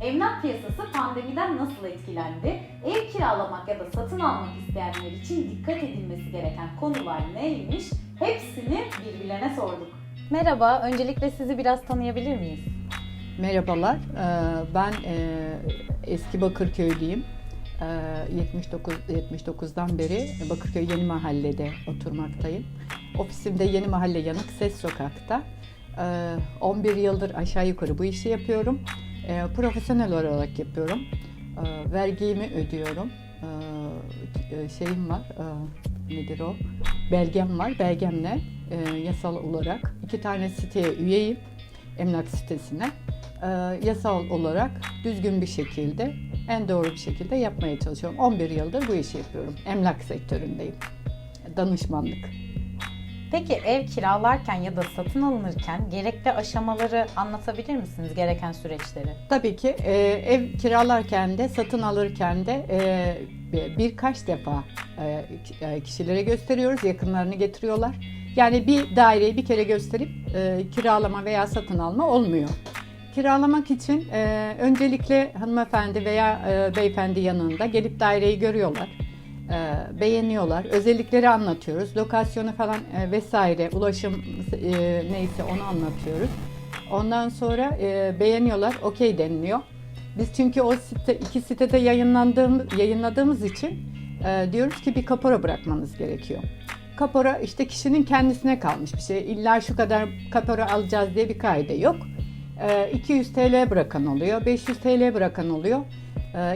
Emlak piyasası pandemiden nasıl etkilendi? Ev kiralamak ya da satın almak isteyenler için dikkat edilmesi gereken konular neymiş? Hepsini birbirlerine sorduk. Merhaba, öncelikle sizi biraz tanıyabilir miyiz? Merhabalar, ben eski Bakırköylüyüm. Ee, 79 79'dan beri Bakırköy Yeni Mahalle'de oturmaktayım. Ofisimde Yeni Mahalle Yanık Ses Sokak'ta. Ee, 11 yıldır aşağı yukarı bu işi yapıyorum. Ee, Profesyonel olarak yapıyorum. Ee, Vergimi ödüyorum. Ee, Şeyim var, e, nedir o? Belgem var, belgemle e, yasal olarak iki tane siteye üyeyim emlak sitesine e, yasal olarak düzgün bir şekilde, en doğru bir şekilde yapmaya çalışıyorum. 11 yıldır bu işi yapıyorum. Emlak sektöründeyim. Danışmanlık. Peki ev kiralarken ya da satın alınırken gerekli aşamaları anlatabilir misiniz? Gereken süreçleri. Tabii ki e, ev kiralarken de satın alırken de e, bir- birkaç defa e, e, kişilere gösteriyoruz, yakınlarını getiriyorlar. Yani bir daireyi bir kere gösterip e, kiralama veya satın alma olmuyor. Kiralamak için e, öncelikle hanımefendi veya e, beyefendi yanında gelip daireyi görüyorlar. E, beğeniyorlar. Özellikleri anlatıyoruz. Lokasyonu falan e, vesaire, ulaşım e, neyse onu anlatıyoruz. Ondan sonra beğeniyorlar, okey deniliyor. Biz çünkü o site, iki sitede yayınlandığımız, yayınladığımız için diyoruz ki bir kapora bırakmanız gerekiyor. Kapora işte kişinin kendisine kalmış bir şey. İlla şu kadar kapora alacağız diye bir kaide yok. E, 200 TL bırakan oluyor, 500 TL bırakan oluyor.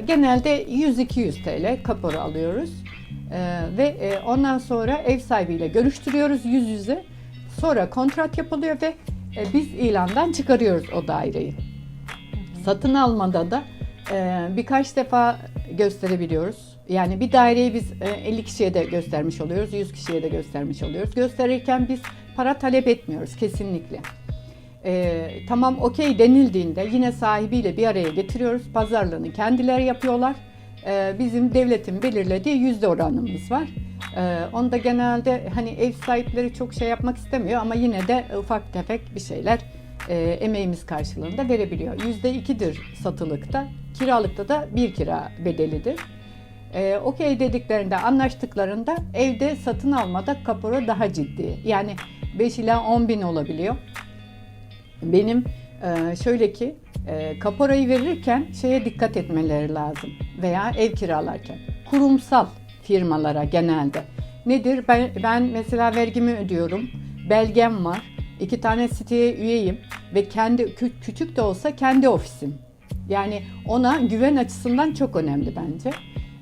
Genelde 100-200 TL kapora alıyoruz. E, ve e, ondan sonra ev sahibiyle görüştürüyoruz yüz yüze. Sonra kontrat yapılıyor ve e, biz ilandan çıkarıyoruz o daireyi. Satın almada da e, birkaç defa gösterebiliyoruz. Yani bir daireyi biz e, 50 kişiye de göstermiş oluyoruz, 100 kişiye de göstermiş oluyoruz. Gösterirken biz para talep etmiyoruz kesinlikle. E, tamam okey denildiğinde yine sahibiyle bir araya getiriyoruz. Pazarlığını kendileri yapıyorlar. E, bizim devletin belirlediği yüzde oranımız var. E, onda genelde hani ev sahipleri çok şey yapmak istemiyor ama yine de ufak tefek bir şeyler e, emeğimiz karşılığında verebiliyor. Yüzde ikidir satılıkta, kiralıkta da bir kira bedelidir. E, Okey dediklerinde, anlaştıklarında evde satın almada kapora daha ciddi. Yani 5 ila 10 bin olabiliyor. Benim e, şöyle ki e, kaporayı verirken şeye dikkat etmeleri lazım veya ev kiralarken. Kurumsal firmalara genelde. Nedir? Ben, ben mesela vergimi ödüyorum. Belgem var. İki tane siteye üyeyim ve kendi kü- küçük de olsa kendi ofisim. Yani ona güven açısından çok önemli bence.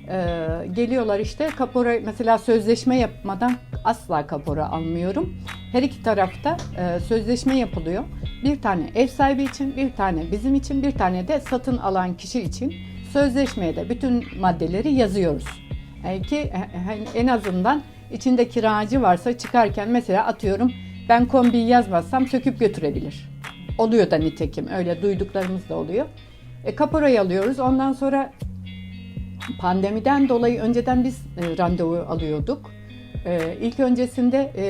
Ee, geliyorlar işte kapora mesela sözleşme yapmadan asla kapora almıyorum. Her iki tarafta e, sözleşme yapılıyor. Bir tane ev sahibi için, bir tane bizim için, bir tane de satın alan kişi için sözleşmeye de bütün maddeleri yazıyoruz. Yani ki e, hani en azından içinde kiracı varsa çıkarken mesela atıyorum ben kombiyi yazmazsam söküp götürebilir. Oluyor da nitekim öyle duyduklarımız da oluyor. E, kaporayı alıyoruz ondan sonra pandemiden dolayı önceden biz e, randevu alıyorduk. E, ilk öncesinde e,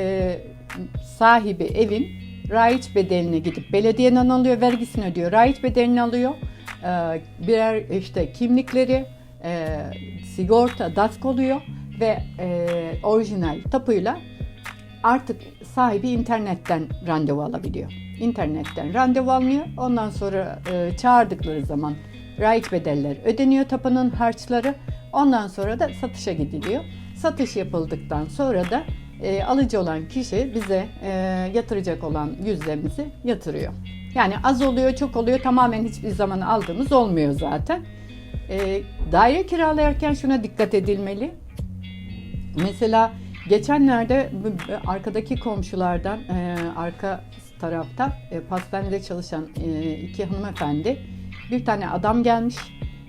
sahibi evin raiç bedelini gidip belediyeden alıyor, vergisini ödüyor, raiç bedelini alıyor. E, birer işte kimlikleri, e, sigorta, DASK oluyor ve e, orijinal tapuyla artık sahibi internetten randevu alabiliyor. İnternetten randevu alınıyor. Ondan sonra e, çağırdıkları zaman raiç bedeller ödeniyor tapunun harçları. Ondan sonra da satışa gidiliyor. Satış yapıldıktan sonra da e, alıcı olan kişi bize e, yatıracak olan yüzdemizi yatırıyor. Yani az oluyor, çok oluyor. Tamamen hiçbir zaman aldığımız olmuyor zaten. E, daire kiralarken şuna dikkat edilmeli. Mesela geçenlerde bu arkadaki komşulardan e, arka tarafta e, pastanede çalışan e, iki hanımefendi bir tane adam gelmiş.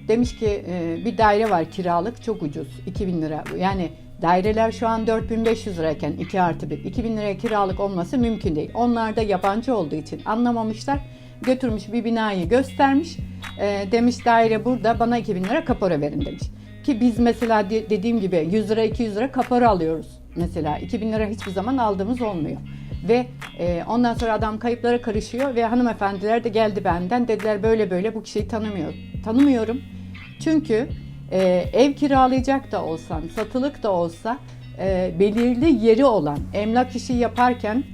Demiş ki e, bir daire var kiralık çok ucuz 2000 lira. Yani daireler şu an 4500 lirayken 2 artı 1 2000 liraya kiralık olması mümkün değil. Onlar da yabancı olduğu için anlamamışlar. Götürmüş bir binayı göstermiş. E, demiş daire burada bana 2000 lira kapora verin demiş. Ki biz mesela de- dediğim gibi 100 lira 200 lira kapora alıyoruz. Mesela 2000 lira hiçbir zaman aldığımız olmuyor. Ve e, ondan sonra adam kayıplara karışıyor ve hanımefendiler de geldi benden dediler böyle böyle bu kişiyi tanımıyor. Tanımıyorum. Çünkü e, ev kiralayacak da olsan, satılık da olsa e, belirli yeri olan emlak işi yaparken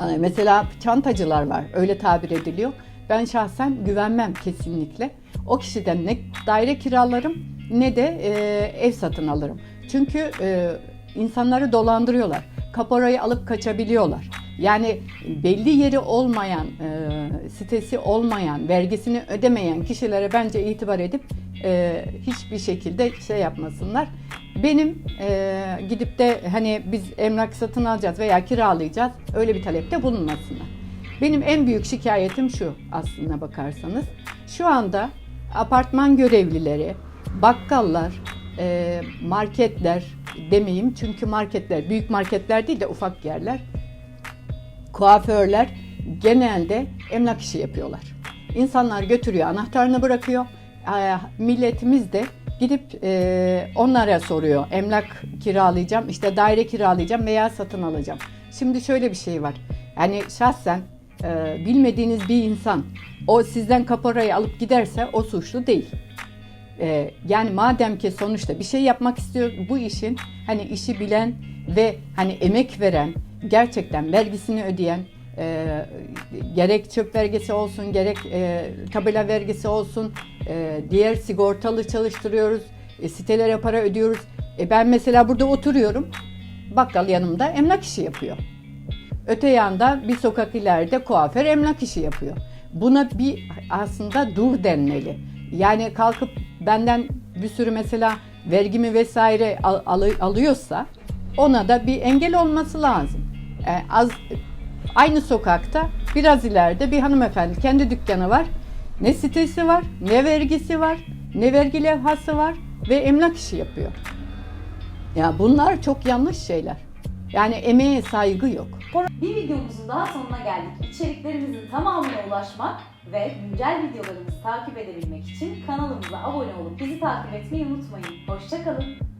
e, mesela çantacılar var öyle tabir ediliyor. Ben şahsen güvenmem kesinlikle. O kişiden ne daire kiralarım ne de e, ev satın alırım. Çünkü e, insanları dolandırıyorlar. Kaporayı alıp kaçabiliyorlar. Yani belli yeri olmayan, e, sitesi olmayan, vergisini ödemeyen kişilere bence itibar edip e, hiçbir şekilde şey yapmasınlar. Benim e, gidip de hani biz emlak satın alacağız veya kiralayacağız öyle bir talepte bulunmasınlar. Benim en büyük şikayetim şu aslına bakarsanız. Şu anda apartman görevlileri, bakkallar, e, marketler demeyeyim çünkü marketler büyük marketler değil de ufak yerler kuaförler genelde emlak işi yapıyorlar. İnsanlar götürüyor, anahtarını bırakıyor. Milletimiz de gidip e, onlara soruyor. Emlak kiralayacağım, işte daire kiralayacağım veya satın alacağım. Şimdi şöyle bir şey var. Yani şahsen e, bilmediğiniz bir insan o sizden kaporayı alıp giderse o suçlu değil. Ee, yani madem ki sonuçta bir şey yapmak istiyor bu işin hani işi bilen ve hani emek veren gerçekten vergisini ödeyen e, gerek çöp vergisi olsun gerek e, tabela vergisi olsun e, diğer sigortalı çalıştırıyoruz e, sitelere para ödüyoruz. E, ben mesela burada oturuyorum bakkal yanımda emlak işi yapıyor. Öte yanda bir sokak ileride kuaför emlak işi yapıyor. Buna bir aslında dur denmeli. Yani kalkıp benden bir sürü mesela vergimi vesaire al- alı- alıyorsa ona da bir engel olması lazım. Ee, az aynı sokakta biraz ileride bir hanımefendi kendi dükkanı var. Ne sitesi var, ne vergisi var, ne vergi levhası var ve emlak işi yapıyor. Ya bunlar çok yanlış şeyler. Yani emeğe saygı yok. Bir videomuzun daha sonuna geldik. İçeriklerimizin tamamına ulaşmak ve güncel videolarımızı takip edebilmek için kanalımıza abone olup bizi takip etmeyi unutmayın. Hoşçakalın.